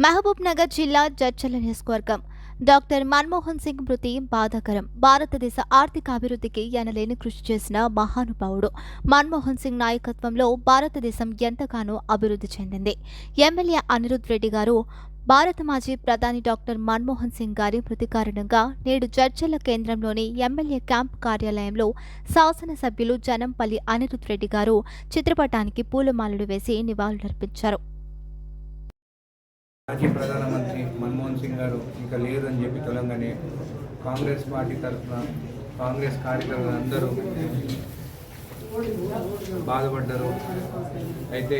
మహబూబ్ నగర్ జిల్లా జడ్చల నియోజకవర్గం డాక్టర్ మన్మోహన్ సింగ్ మృతి బాధాకరం. భారతదేశ ఆర్థిక అభివృద్ధికి ఎనలేని కృషి చేసిన మహానుభావుడు మన్మోహన్ సింగ్ నాయకత్వంలో భారతదేశం ఎంతగానో అభివృద్ధి చెందింది. ఎమ్మెల్యే అనిరుద్ రెడ్డి గారు భారత మాజీ ప్రధాని డాక్టర్ మన్మోహన్ సింగ్ గారి మృతి కారణంగా నేడు చర్చల కేంద్రంలోని ఎమ్మెల్యే క్యాంప్ కార్యాలయంలో శాసనసభ్యులు జనంపల్లి అనిరుద్ రెడ్డి గారు చిత్రపటానికి పూలమాలలు వేసి నివాళులర్పించారు. మాజీ ప్రధానమంత్రి మన్మోహన్ సింగ్ గారు ఇంకా లేదని చెప్పి తెలంగాణ కాంగ్రెస్ పార్టీ తరఫున కాంగ్రెస్ కార్యకర్తలు అందరూ బాధపడ్డారు. అయితే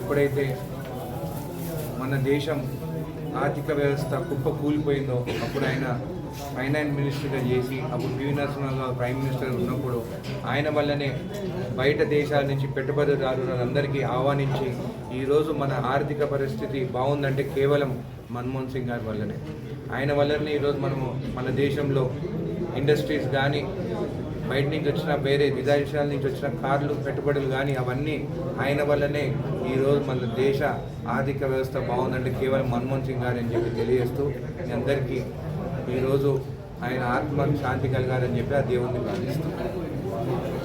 ఎప్పుడైతే మన దేశం ఆర్థిక వ్యవస్థ కుప్ప కూలిపోయిందో అప్పుడు ఆయన ఫైనాన్స్ మినిస్టర్గా చేసి అప్పుడు పివి నరసింహరావు ప్రైమ్ మినిస్టర్ ఉన్నప్పుడు ఆయన వల్లనే బయట దేశాల నుంచి పెట్టుబడిదారులందరికీ ఆహ్వానించి ఈరోజు మన ఆర్థిక పరిస్థితి బాగుందంటే కేవలం మన్మోహన్ సింగ్ గారి వల్లనే. ఆయన వల్లనే ఈరోజు మనము మన దేశంలో ఇండస్ట్రీస్ కానీ బయట నుంచి వచ్చిన వేరే విదేశాల నుంచి వచ్చిన కార్లు పెట్టుబడులు కానీ అవన్నీ ఆయన వల్లనే ఈరోజు మన దేశ ఆర్థిక వ్యవస్థ బాగుందంటే కేవలం మన్మోహన్ సింగ్ గారు అని చెప్పి తెలియజేస్తూ మీ అందరికీ ఈరోజు ఆయన ఆత్మకు శాంతి కలగాలని చెప్పి ఆ దేవుణ్ణి ప్రార్థిస్తున్నాను